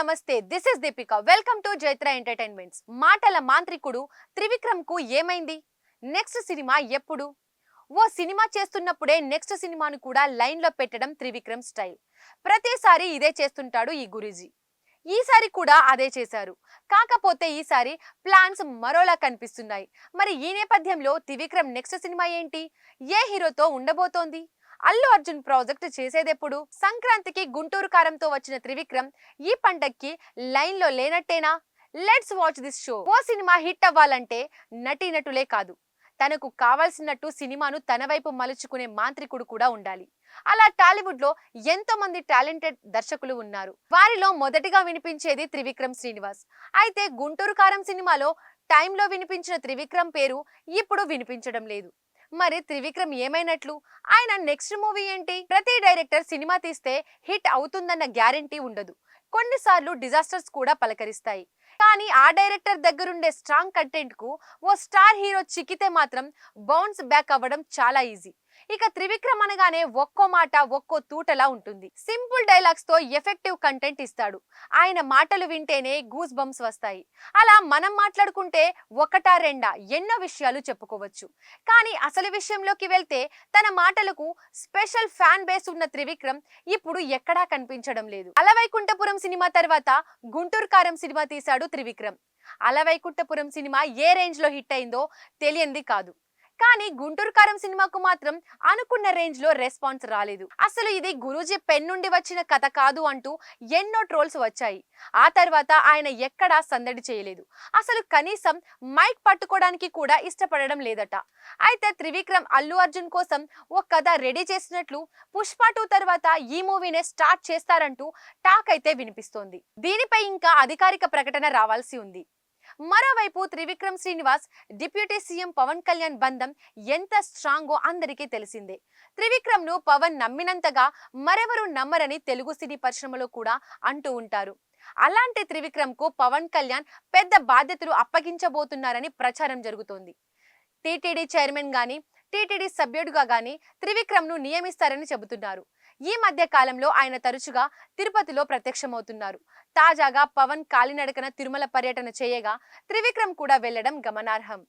నమస్తే this is Deepika welcome to Jaitra entertainments మాటల మాంత్రికుడు త్రివిక్రమ్కు ఏమైంది? నెక్స్ట్ సినిమా ఎప్పుడు? ఓ సినిమా చేస్తున్నప్పుడే నెక్స్ట్ సినిమాను కూడా లైన్లో పెట్టడం త్రివిక్రమ్ స్టైల్. ప్రతిసారి ఇదే చేస్తుంటాడు ఈ గురూజీ. ఈసారి కూడా అదే చేశారు. కాకపోతే ఈసారి ప్లాన్స్ మరోలా కనిపిస్తున్నాయి. మరి ఈ నేపథ్యంలో త్రివిక్రమ్ నెక్స్ట్ సినిమా ఏంటి? ఏ హీరోతో ఉండబోతోంది? అల్లు అర్జున్ ప్రాజెక్ట్ చేసేదెప్పుడు? సంక్రాంతికి గుంటూరు కారంతో వచ్చిన త్రివిక్రమ్ ఈ పండక్కి లైన్లో లేనట్టేనా? Let's watch this show. Oh cinema hit అవ్వాలంటే నటీనటులే కాదు. తనకు కావాల్సినట్టు సినిమాను తన వైపు మలుచుకునే మాంత్రికుడు కూడా ఉండాలి. అలా టాలీవుడ్లో ఎంతో మంది టాలెంటెడ్ దర్శకులు ఉన్నారు. వారిలో మొదటిగా వినిపించేది త్రివిక్రమ్ శ్రీనివాస్. అయితే గుంటూరు కారం సినిమాలో టైంలో వినిపించిన త్రివిక్రమ్ పేరు ఇప్పుడు వినిపించడం లేదు. మరి త్రివిక్రమ్ ఏమైనట్లు? ఆయన నెక్స్ట్ మూవీ ఏంటి? ప్రతి డైరెక్టర్ సినిమా తీస్తే హిట్ అవుతుందన్న గ్యారంటీ ఉండదు. కొన్నిసార్లు డిజాస్టర్స్ కూడా పలకరిస్తాయి. కానీ ఆ డైరెక్టర్ దగ్గరుండే స్ట్రాంగ్ కంటెంట్కు ఓ స్టార్ హీరో చిక్కితే మాత్రం బౌన్స్ బ్యాక్ అవ్వడం చాలా ఈజీ. ఇక త్రివిక్రమ్ అనగానే ఒక్కో మాట ఒక్కో తూటలా ఉంటుంది. సింపుల్ డైలాగ్స్తో ఎఫెక్టివ్ కంటెంట్ ఇస్తాడు. ఆయన మాటలు వింటేనే గూస్ బంప్స్ వస్తాయి. అలా మనం మాట్లాడుకుంటే ఒకటా రెండా ఎన్నో విషయాలు చెప్పుకోవచ్చు. కానీ అసలు విషయంలోకి వెళ్తే తన మాటలకు స్పెషల్ ఫ్యాన్ బేస్ ఉన్న త్రివిక్రమ్ ఇప్పుడు ఎక్కడా కనిపించడం లేదు. అలవైకుంఠపురం సినిమా తర్వాత గుంటూరు కారం సినిమా తీశాడు త్రివిక్రమ్. అలవైకుంఠపురం సినిమా ఏ రేంజ్లో హిట్ అయిందో తెలియంది కాదు. కానీ గుంటూరు కారం సినిమాకు మాత్రం అనుకున్న రేంజ్లో రెస్పాన్స్ రాలేదు. అసలు ఇది గురూజీ పెన్ నుండి వచ్చిన కథ కాదు అంటూ ఎన్నో ట్రోల్స్ వచ్చాయి. ఆ తర్వాత ఆయన ఎక్కడా సందడి చేయలేదు. అసలు కనీసం మైక్ పట్టుకోవడానికి కూడా ఇష్టపడడం లేదట. అయితే త్రివిక్రమ్ అల్లు అర్జున్ కోసం ఓ కథ రెడీ చేసినట్లు పుష్ప టూ తర్వాత ఈ మూవీనే స్టార్ట్ చేస్తారంటూ టాక్ అయితే వినిపిస్తోంది. దీనిపై ఇంకా అధికారిక ప్రకటన రావాల్సి ఉంది. మరోవైపు త్రివిక్రమ్ శ్రీనివాస్ డిప్యూటీ సీఎం పవన్ కళ్యాణ్ బంధం ఎంత స్ట్రాంగో అందరికీ తెలిసిందే. త్రివిక్రమ్ను పవన్ నమ్మినంతగా మరెవరు నమ్మరని తెలుగు సినీ పరిశ్రమలో కూడా అంటూ ఉంటారు. అలాంటి త్రివిక్రమ్కు పవన్ కళ్యాణ్ పెద్ద బాధ్యతలు అప్పగించబోతున్నారని ప్రచారం జరుగుతోంది. టీటీడీ చైర్మన్ గాని టీటీడీ సభ్యుడిగా గాని త్రివిక్రమ్ను నియమిస్తారని చెబుతున్నారు. ఈ మధ్య కాలంలో ఆయన తరచుగా తిరుపతిలో ప్రత్యక్షమవుతున్నారు. తాజాగా పవన్ కాలినడకన తిరుమల పర్యటన చేయగా త్రివిక్రమ్ కూడా వెళ్ళడం గమనార్హం.